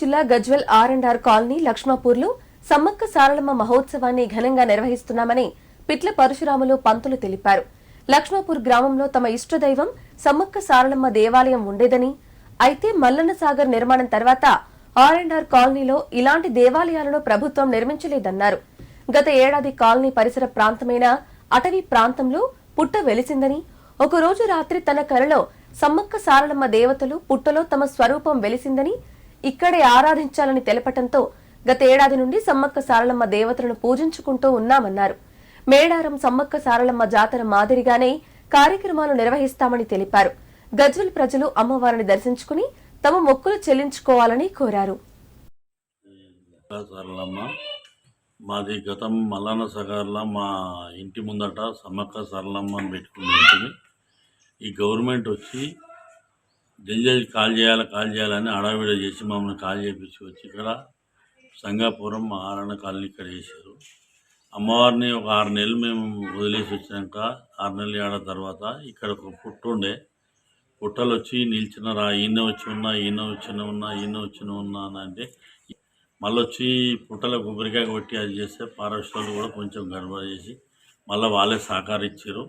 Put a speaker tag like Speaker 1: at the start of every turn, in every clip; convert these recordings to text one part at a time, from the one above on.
Speaker 1: జిల్లా Gajwel R and R colony లక్ష్మాపూర్లో Sammakka Saralamma మహోత్సవాన్ని ఘనంగా నిర్వహిస్తున్నామని పిట్ల పరశురాములు పంతులు తెలిపారు. లక్ష్మాపూర్ గ్రామంలో తమ ఇష్టదైవం సమ్మక్క సారళమ్మ దేవాలయం ఉండేదని అయితే మల్లన్న సాగర్ నిర్మాణం తర్వాత ఆర్ అండ్ ఆర్ కాలనీలో ఇలాంటి దేవాలయాలను ప్రభుత్వం నిర్మించలేదన్నారు. గత ఏడాది కాలనీ పరిసర ప్రాంతమైన అటవీ ప్రాంతంలో పుట్ట వెలిసిందని ఒకరోజు రాత్రి తన కలలో సమ్మక్క సారళమ్మ దేవతలు పుట్టలో తమ స్వరూపం వెలిసిందని ఇక్కడే ఆరాధించాలని తెలపటంతో గత ఏడాది నుండి సమ్మక్క సారలమ్మ దేవతలను పూజించుకుంటూ ఉన్నామన్నారు. మేడారం సమ్మక్క సారలమ్మ జాతర మాదిరిగానే కార్యక్రమాలు నిర్వహిస్తామని తెలిపారు. గజ్వల్ ప్రజలు అమ్మవారిని దర్శించుకుని తమ మొక్కులు చెల్లించుకోవాలని కోరారు.
Speaker 2: మాది గతం మల్లన్న సగార్లో మా ఇంటి ముందట సమ్మక్క సరళమ్మ అని పెట్టుకుని ఈ గవర్నమెంట్ వచ్చి జంజల్ కాల్ చేయాలి కాల్ చేయాలని అడావిడ చేసి మమ్మల్ని కాల్ చేపించి వచ్చి ఇక్కడ సంగాపురం మా ఆరణ కాలనీ ఇక్కడ చేశారు. అమ్మవారిని ఒక ఆరు నెలలు మేము వదిలేసి వచ్చినాక ఆరు నెలలు ఆడ తర్వాత ఇక్కడ ఒక పుట్ట ఉండే. పుట్టలు వచ్చి నిల్చున్నారా ఈయన వచ్చి ఉన్నా ఈయన వచ్చిన ఉన్నా ఈయన వచ్చిన ఉన్నా అని అంటే మళ్ళీ వచ్చి పుట్టల కొబ్బరికాయ కొట్టి అది చేస్తే పారవశ్యాలు కూడా కొంచెం గడబడ చేసి మళ్ళీ వాళ్ళే సహకరించారు.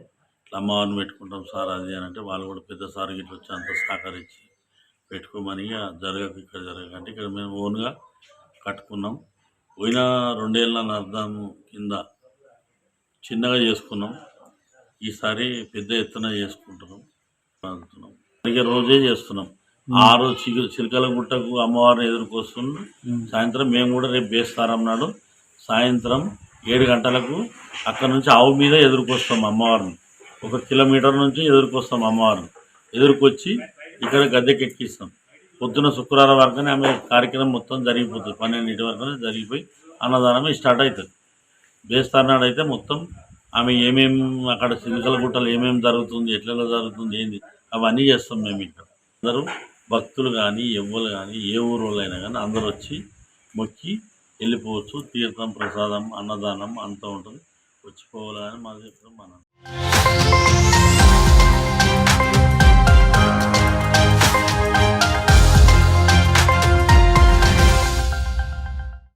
Speaker 2: ఇట్లా అమ్మవారిని పెట్టుకుంటాం సార్ అది అని అంటే వాళ్ళు కూడా పెద్ద సార్ ఇట్లా వచ్చి అంత సహకరించి పెట్టుకోమని ఇక జరగక ఇక్కడ జరగకంటే ఇక్కడ మేము ఓన్గా కట్టుకున్నాం. పోయిన రెండేళ్ళ అర్థం కింద చిన్నగా చేసుకున్నాం. ఈసారి పెద్ద ఎత్తున చేసుకుంటున్నాం. అందుతున్నాం ఇక రోజే చేస్తున్నాం. ఆ రోజు చిలు చిలకల గుట్టకు అమ్మవారిని ఎదుర్కొస్తున్నాం సాయంత్రం మేము కూడా రేపు బేస్తారం నాడు సాయంత్రం ఏడు గంటలకు అక్కడ నుంచి ఆవు మీద ఎదుర్కొస్తాం అమ్మవారిని. ఒక కిలోమీటర్ నుంచి ఎదుర్కొస్తాం అమ్మవారిని. ఎదుర్కొచ్చి ఇక్కడ గద్దెకి ఎక్కిస్తాం పొద్దున శుక్రవారం వరకునే ఆమె కార్యక్రమం మొత్తం జరిగిపోతుంది. పన్నెండింటి వరకునే జరిగిపోయి అన్నదానమే స్టార్ట్ అవుతుంది. బేస్తానాడు అయితే మొత్తం ఆమె ఏమేం అక్కడ సిరికల గుట్టలు ఏమేమి జరుగుతుంది ఎట్లా జరుగుతుంది ఏంది అవన్నీ చేస్తాం మేము ఇక్కడ. అందరూ భక్తులు కానీ ఎవ్వరు కానీ ఏ ఊరు వాళ్ళైనా కానీ అందరూ వచ్చి మొక్కి వెళ్ళిపోవచ్చు. తీర్థం ప్రసాదం అన్నదానం అంతా ఉంటుంది. వచ్చిపోవాలని మా చెప్పడం మన